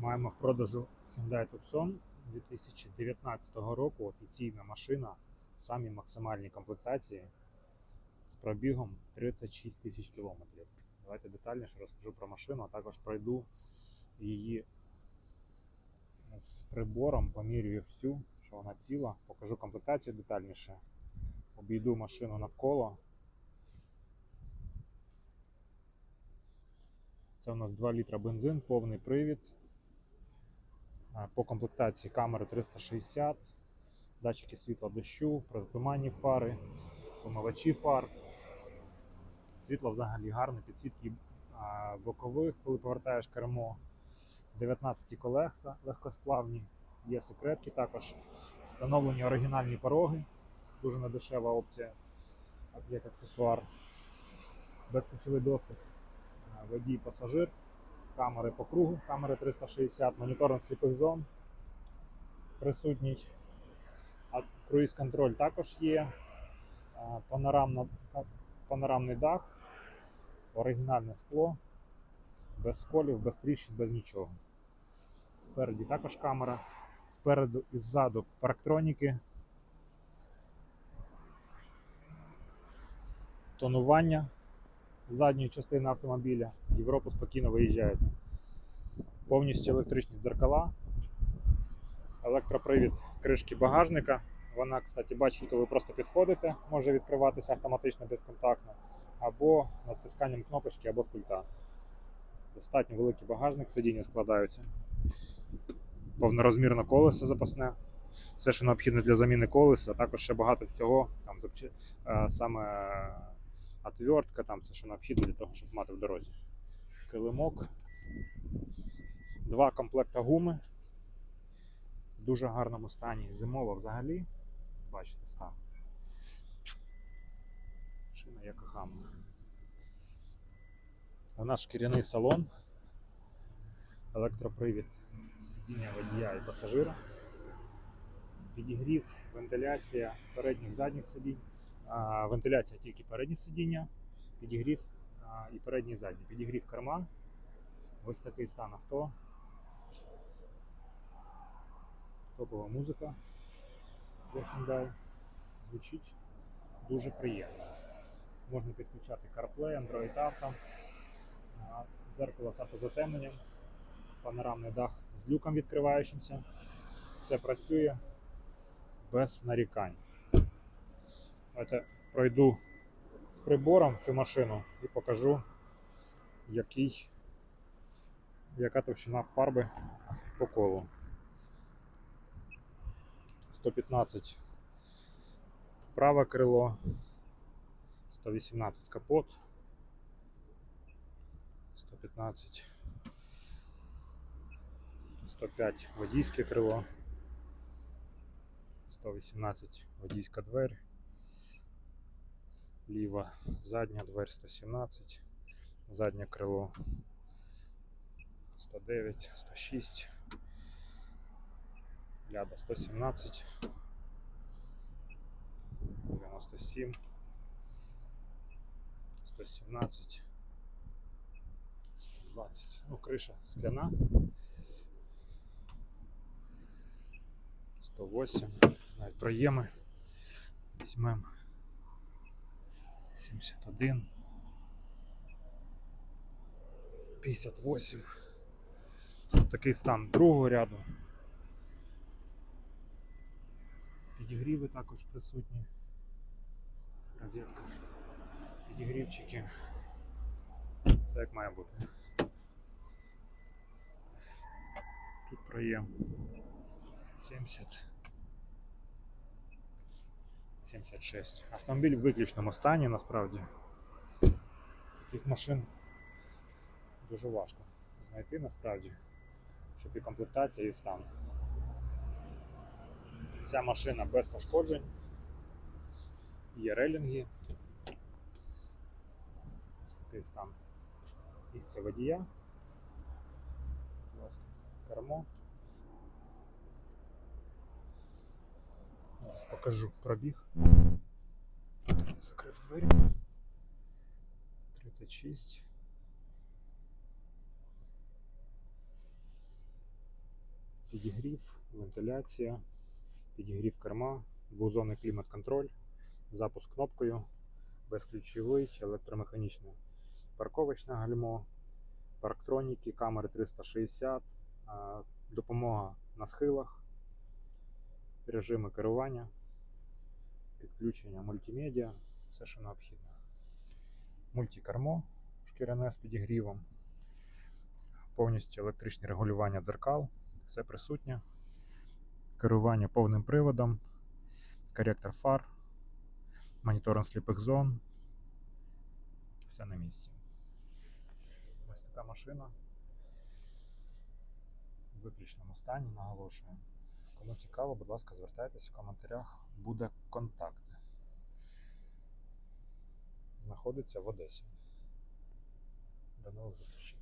Маємо в продажу Hyundai Tucson 2019 року. Офіційна машина в самій максимальній комплектації з пробігом 36 тисяч кілометрів. Давайте детальніше розкажу про машину, а також пройду її з прибором, помірюю всю, що вона ціла, покажу комплектацію детальніше, обійду машину навколо. Це у нас 2 літра бензин, повний привід. По комплектації камери 360, датчики світла дощу, протитуманні фари, помивачі фар. Світло взагалі гарне, підсвітки бокових, коли повертаєш кермо. 19 колеса легкосплавні, є секретки також. Встановлені оригінальні пороги, дуже недешева опція, як аксесуар. Безключовий доступ водій пасажир, камери по кругу, камери 360, моніторинг сліпих зон присутній. А круїз-контроль також є. Панорамна, панорамний дах, оригінальне скло, без сколів, без тріщин, без нічого. Спереді також камера, спереду і ззаду парктроніки. Тонування задньої частини автомобіля. В Європу спокійно виїжджаєте. Повністю електричні дзеркала, електропривід кришки багажника. Вона, кстати, бачить, коли ви просто підходите, може відкриватися автоматично безконтактно, або натисканням кнопочки, або пульта. Достатньо великий багажник, сидіння складаються. Повнорозмірне колесо запасне. Все, що необхідне для заміни колеса, а також ще багато всього, там е, саме отвертка, там все, що необхідно для того, щоб мати в дорозі. Килимок, два комплекта гуми в дуже гарному стані. Зимова взагалі. Бачите, стан. Шина як хама. У нас шкіряний салон, електропривід сидіння водія і пасажира, підігрів, вентиляція передніх задніх сидінь, вентиляція тільки передні сидіння, підігрів і передні задні. Підігрів керма. Ось такий стан авто. Топова музика для Hyundai. Звучить дуже приємно. Можна підключати CarPlay, Android Auto, зеркало з автозатемненням, панорамний дах з люком відкриваючимся. Все працює без нарікань. Давайте пройду з прибором цю машину і покажу, який, яка товщина фарби по колу. 115 праве крило, 118 капот, 115, 105 водійське крило, 118 водійська двері, ліва задня дверь 117, заднє крило 109, 106, ляда 117, 97, 117, 120. Ну, криша скляна. 108. Навіть проєми. Візьмемо 71. 58. Такий стан другого ряду. Підігріви також присутні. Розетка. Підігрівчики. Це як має бути. Тут проєм 70. 76. Автомобіль в виключному стані насправді. Таких машин дуже важко знайти насправді, щоб і комплектація, і стан. Ця машина без пошкоджень. Є релінги. Ось такий стан місця водія. Будь ласка, кермо. Покажу пробіг. Закрив двері. 36. підігрів, вентиляція, підігрів керма, двозонний клімат-контроль, запуск кнопкою, безключовий, електромеханічне парковочне гальмо, парктроніки, камери 360, допомога на схилах, режими керування, підключення мультимедіа, все, що необхідно. Мультикармо шкіряне з підігрівом, повністю електричне регулювання дзеркал, все присутнє. Керування повним приводом, коректор фар, моніторинг сліпих зон. Все на місці. Ось така машина. В виключному стані, наголошую. Кому цікаво, будь ласка, звертайтеся в коментарях, буде контакти. Знаходиться в Одесі. До нових зустрічей.